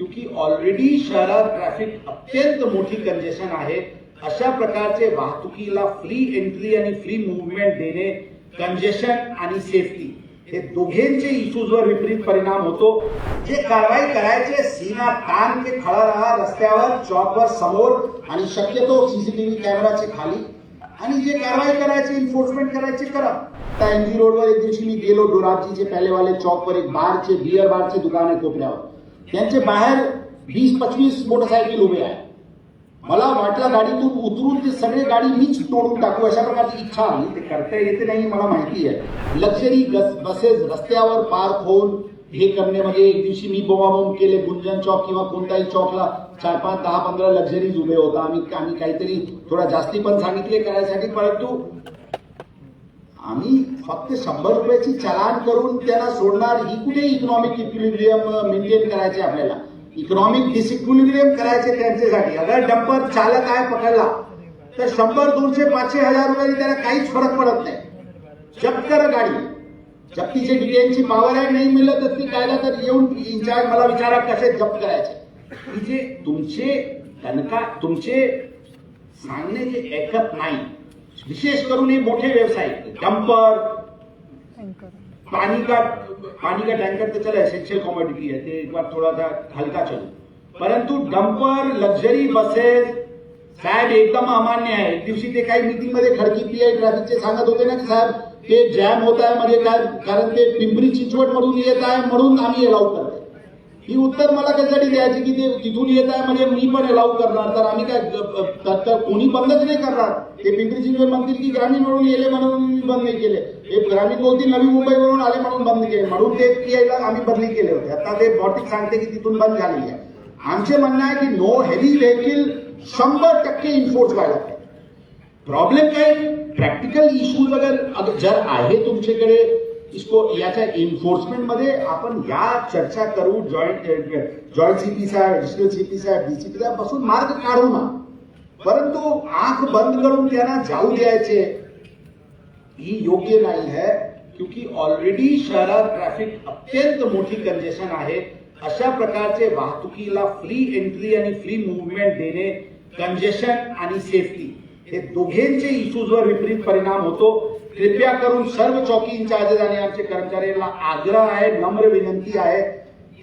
क्योंकि ऑलरेडी शहरात ट्रॅफिक अत्यंत मोठी कंजेशन आहे. अशा प्रकारचे वाहतुकीला फ्री एंट्री आणि फ्री मुवमेंट देणे कंजेशन आणि सेफ्टी हे दोघेंचे इश्यूजवर विपरीत परिणाम होतो. जे कारवाई करायचे सीना ताण ते खळा राहा रस्त्यावर चौकवर समोर आणि शक्यतो सीसीटीव्ही कॅमेराचे खाली. आणि जे कारवाई करायची इन्फोर्समेंट करायचे करा. एम जी रोडवर एक दिवशी मी गेलो डोराबजीचे पहिलेवाले चौकवर एक बारचे बियर बारचे दुकान आहे कोपऱ्यावर. त्यांचे बाहेर वीस पंचवीस मोटरसायकल उभे आहे मला वाटलं गाडीतून उतरून ते सगळे गाडी मीच तोडून टाकू अशा प्रकारची इच्छा आली. ते करता येते नाही मला माहिती आहे. लक्झरी बसेस रस्त्यावर पार्क होऊन हे करण्यामध्ये एक दिवशी मी बोमाबोम केले गुंजन चौक किंवा कोणताही चौकला चार पाच दहा पंधरा लक्झरीज उभे होता. आम्ही आम्ही काहीतरी थोडा जास्ती पण सांगितले करायसाठी परंतु आम्ही फक्त शंभर रुपयाची चलान करून त्यांना सोडणार ही कुठे इकॉनॉमिक इक्विलिब्रियम मेंटेन करायचे आपल्याला? इकॉनॉमिक डिसिक्विलिब्रियम करायचे त्यांच्यासाठी. अगर डंपर चालक आहे पकडला तर शंभर दोनशे पाचशे हजार रुपये त्याला काहीच फरक पडत नाही. जप्त कर गाडी. जप्तीचे डिटेलची पॉवर आहे नाही मिळलं तर ती कायदा तर येऊन इन्चार्ज मला विचारा कसे जप्त करायचे. म्हणजे तुमचे तनका तुमचे सांगण्याचे ऐकत नाही. विशेष करून हे मोठे व्यवसाय डंपर पानी का पानी का टैंकर तो चला एसेंशियल कॉमोडिटी है ते एक बार थोड़ा सा हल्का चलो. परंतु डंपर लक्झरी बसेस साहेब एकदम अमान्य आहे. एक दिवशी ते काही मीटिंगमध्ये खडकी पीआय ट्रॅफिकचे सांगत होते ना की साहेब? ते जॅम होत आहे म्हणजे काय कारण ते पिंपरी चिंचवड मधून येत आहे म्हणून आम्ही अलाउ करतो ही उत्तर मला कशासाठी द्यायची की ते तिथून येत आहे म्हणजे मी पण अलाउ करणार. तर आम्ही काय तर कोणी बंदच नाही करणार. ते पिंपरी चिंचवड म्हणतील की ग्रामीण वरून येले म्हणून मी बंद नाही केले. हे ग्रामीण बोलतील नवी मुंबईवरून आले म्हणून बंद केले. म्हणून ते यायला आम्ही बदली केले होते. आता ते बॉटिक सांगते की तिथून बंद झालेली आहे. आमचे म्हणणं आहे की नो हेवी व्हेकल शंभर टक्के इन्फोर्स व्हायला प्रॉब्लेम काय? प्रॅक्टिकल इश्यूज वगैरे अगर जर आहे तुमच्याकडे इसको याच्या एन्फोर्समेंटमध्ये आपण या चर्चा करू जॉईंट जॉईंट सीपी साहेब ऍडिशनल सीपी साहेब डीसीपी साहेबपासून मार्ग काढू ना. परंतु आंख बंद करून त्यांना जाऊ द्यायचे. ही योग्य नाही है क्योंकि ऑलरेडी शहरात ट्रॅफिक अत्यंत मोठी कंजेशन आहे. अशा प्रकारचे वाहतुकीला फ्री एंट्री आणि फ्री मुवमेंट देणे कंजेशन आणि सेफ्टी हे दोघेंचे इश्यूजवर विपरीत परिणाम होतो. कृपया करून सर्व चौकी इन्चार्जेस आणि आमचे कर्मचाऱ्यांना आग्रह आहे नम्र विनंती आहे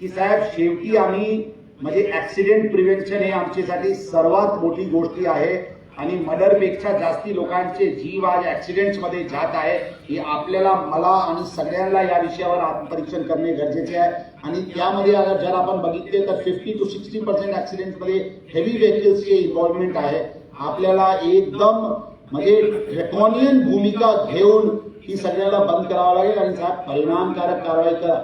की साहेब शेवटी आम्ही म्हणजे ऍक्सिडेंट प्रिव्हेन्शन हे आमच्यासाठी सर्वात मोठी गोष्टी आहे आणि मर्डरपेक्षा जास्ती लोकांचे जीव आज ऍक्सिडेंट्समध्ये जात आहे. हे आपल्याला मला आणि सगळ्यांना या विषयावर आत्मपरीक्षण करणे गरजेचे आहे. आणि त्यामध्ये जर आपण बघितले तर फिफ्टी टू सिक्स्टी पर्सेंट ॲक्सिडेंटमध्ये हेवी व्हेकल्सची इन्व्हॉल्वमेंट आहे. आपल्याला एकदम म्हणजे ड्रेकॉनियन भूमिका घेऊन ही सगळ्याला बंद करावं लागेल आणि साहेब परिणामकारक कारवाई करा.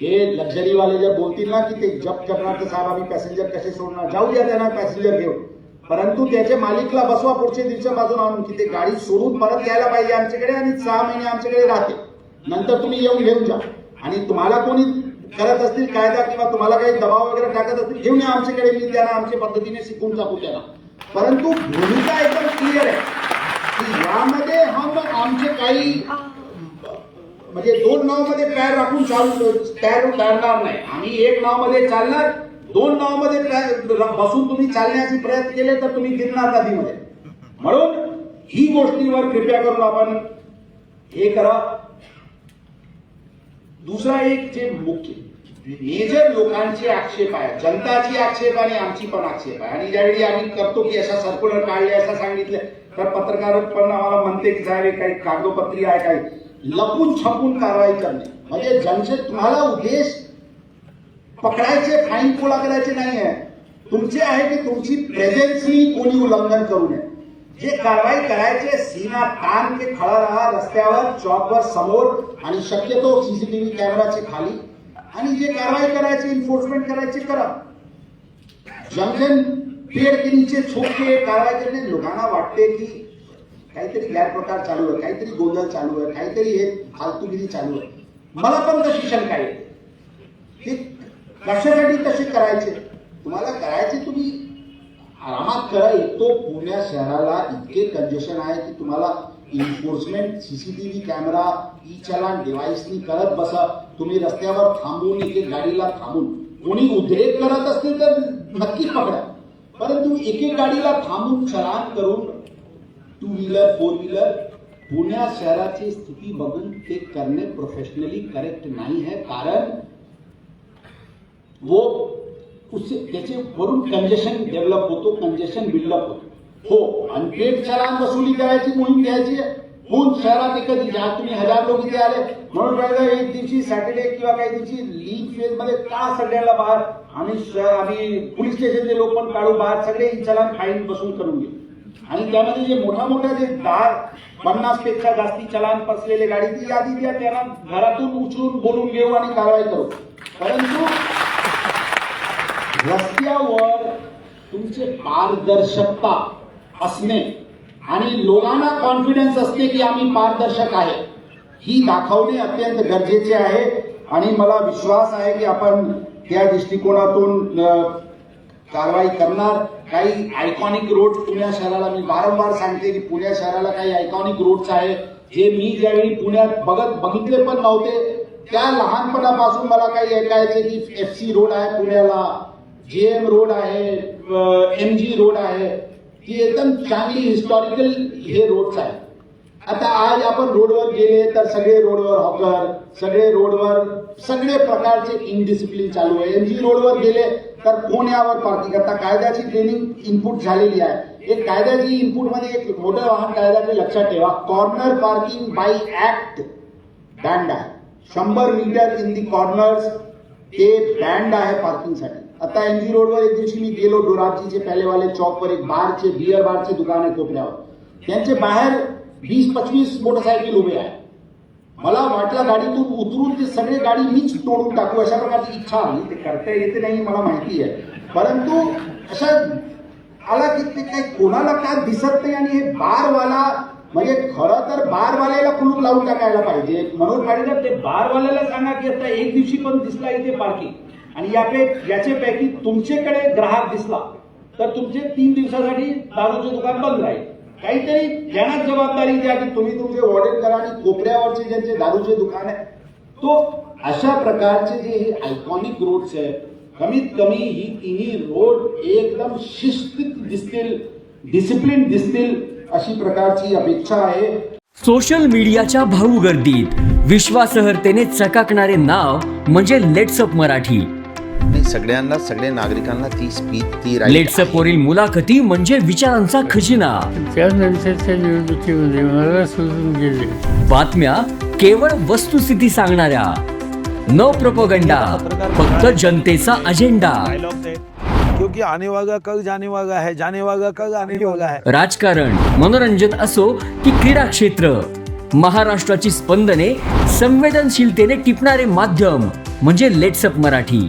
हे लक्झरीवाले जर बोलतील ना की ते जप करणार तर साहेब आम्ही पॅसेंजर कसे सोडणार? जाऊ द्या त्यांना पॅसेंजर घेऊन. परंतु त्याच्या मालिकला बसवा पुढच्या दिवसापासून आणून की ते गाडी सोडून परत यायला पाहिजे आमच्याकडे आणि सहा महिने आमच्याकडे राहते नंतर तुम्ही येऊन घेऊन जा. आणि तुम्हाला कोणी करत असतील कायदा किंवा तुम्हाला काही दबाव वगैरे टाकत असतील घेऊन या आमच्याकडे. मी त्यांना आमच्या पद्धतीने शिकून टाकू त्यांना. परंतु भूमिका एकदम क्लिअर आहे. की यामध्ये हम आमचे काही म्हणजे दोन नावमध्ये पॅर राखून चालू पॅर काढणार नाही. आम्ही एक नावमध्ये चालणार दोन नावमध्ये बसून तुम्ही चालण्याचे प्रयत्न केले तर तुम्ही गिरणार नदीमध्ये. म्हणून ही गोष्टीवर कृपया करून आपण हे करा. दुसरा एक जे मुख्य मेजर लोकांचे आक्षेप आहे जनताची आक्षेप आणि आमची पण आक्षेप आहे. आणि ज्यावेळी आम्ही करतो की अशा सर्क्युलर काढले असं सांगितलं तर पत्रकार पण आम्हाला म्हणते की साहेब काही कागदोपत्री आहे काही लपून छपून कारवाई करणे. म्हणजे जनसे तुम्हाला उद्देश पकडायचे फाईन गोळा करायचे नाही आहे. तुमचे आहे की तुमची प्रेझेन्सनी कोणी उल्लंघन करू नये. जे कारवाई करायचे सीना ताण ते खळा राहा रस्त्यावर चौकवर समोर आणि शक्यतो सीसीटीव्ही कॅमेराचे खाली. आणि जे कारवाई करायची इन्फोर्समेंट करायची करा. जंगल पेड़ के नीचे छुप के कारवाई करणे लोकांना वाटते की काहीतरी गैरप्रकार चालू आहे काहीतरी गोंधळ चालू आहे काहीतरी हे फालतूगिरी चालू आहे. मला पण तशी शंका येते कशासाठी तसे करायचे? तुम्हाला करायचे तुम्ही आरामात करा. एक तो पुण्या शहराला इतके कंजेशन आहे की तुम्हाला enforcement CCTV camera e challan डिव्हाइसनी करत बसा. तुम्ही रस्त्यावर थांबून एक गाडीला थांबून. कोणी उद्रेक करत असतील तर नक्कीच पकडा. परंतु एक एक गाडीला थांबून चलान करून टू व्हीलर फोर व्हीलर पुण्या शहराची स्थिती बघून ते करणे प्रोफेशनली करेक्ट नाही है कारण वो उससे त्याचे वरून कंजेशन डेव्हलप होतो कंजेशन बिल्डअप होतो. हो आणि अनपेड चलान वसुली करायची मोहीम घ्यायची. होऊन शहरात एकच ज्या तुम्ही हजार लोक इथे आले. म्हणून राहिलं एक दिवशी सॅटर्डे किंवा काही दिवशी लीग फेजमध्ये का सगळ्याला बाहेर? आणि श- आणि पोलीस स्टेशनचे लोक पण काढून बाहेर सगळे चलान फाईन बसून करून घे आणि त्यामध्ये जे मोठ्या मोठ्या जे दहा पन्नासपेक्षा जास्ती चलान फसलेले गाडी ती यादी द्या त्यांना घरातून उचलून बोलून घेऊ आणि कारवाई करू. परंतु रस्त्यावर तुमचे पारदर्शकता असणे. आणि लोकांना कॉन्फिडन्स असते की आम्ही पारदर्शक आहे. ही दाखवणे अत्यंत गरजेचे आहे. आणि मला विश्वास आहे की आपण त्या दृष्टिकोनातून कारवाई करणार. काही आयकॉनिक रोड पुण्या शहराला मी वारंवार सांगते की पुण्या शहराला काही आयकॉनिक रोड्स आहे जे मी ज्यावेळी पुण्यात बघत बघितले पण नव्हते त्या लहानपणापासून मला काही ऐकायचे की एफ सी रोड आहे पुण्याला. जे एम रोड आहे एम जी रोड आहे. ती एकदम चांगली हिस्टॉरिकल हे रोड्स आहेत आता आज आपण रोडवर गेले तर सगळे रोडवर हॉकर सगळे रोडवर सगळे प्रकारचे इनडिसिप्लिन चालू आहे. एमजी रोडवर गेले तर कोण यावर पार्किंग आता कायद्याची ट्रेनिंग इनपुट झालेली आहे. एक कायद्याची इनपुटमध्ये म्हणजे एक मोटर वाहन कायद्याचे लक्षात ठेवा. Corner parking by act banned आहे. शंभर मीटर इन दी कॉर्नर्स ते बँड आहे पार्किंगसाठी आता एमजी रोडवर एक दिवशी मी गेलो डोराबजीचे पहलेवाले चौकवर एक बारचे बियर बारचे दुकान आहे कोपऱ्यावर. त्यांचे बाहेर वीस पंचवीस मोटरसायकल उभे आहे मला वाटलं गाडीतून उतरून ते सगळे गाडी मीच तोडून टाकू अशा प्रकारची इच्छा आली ते करता येते नाही मला माहिती आहे. परंतु अशा आला की ते काही कोणाला काय दिसत नाही आणि हे बारवाला म्हणजे खरं तर बारवाल्याला कुलूप लावून टाकायला पाहिजे. मनोज पाटील ते बारवाल्याला सांगा की आता एक दिवशी पण दिसला इथे पार्किंग आणि यापे याच्यापैकी तुमच्याकडे ग्राहक दिसला तर तुमचे तीन दिवसासाठी दारूचे दुकान बंद राहील. काहीतरी यांनाच जबाबदारी द्या की तुम्ही तुमचे ऑडिट करा आणि कोपऱ्यावरचे ज्यांचे दारूचे दुकान आहे तो अशा प्रकारचे जे हे आयकॉनिक रोड्स आहेत कमीत कमी ही तिन्ही रोड एकदम शिस्तीत दिसतील डिसिप्लिन दिसतील अशी प्रकारची अपेक्षा आहे. सोशल मीडियाच्या भाऊ गर्दीत विश्वासहर्तेने चकाकणारे नाव म्हणजे लेट्सअप मराठी. नाही सगळ्यांना सगळ्या नागरिकांना ती स्पीच ती लेट्सअप. वरील मुलाखती म्हणजे विचारांचा खजिना. त्यानंतरच्या निवडणुकीमध्ये मला सोडून गेले. बातम्या केवळ वस्तुस्थिती सांगणाऱ्या. न प्रपोगंडा फक्त जनतेचा अजेंडा. क्योंकि आने वाला कल जाने वाला है जाने वाला कल आने वाला है. राजकारण मनोरंजन असो की क्रीडा क्षेत्र. महाराष्ट्राची स्पंदने संवेदनशीलतेने टिपणारे माध्यम म्हणजे लेट्सअप मराठी.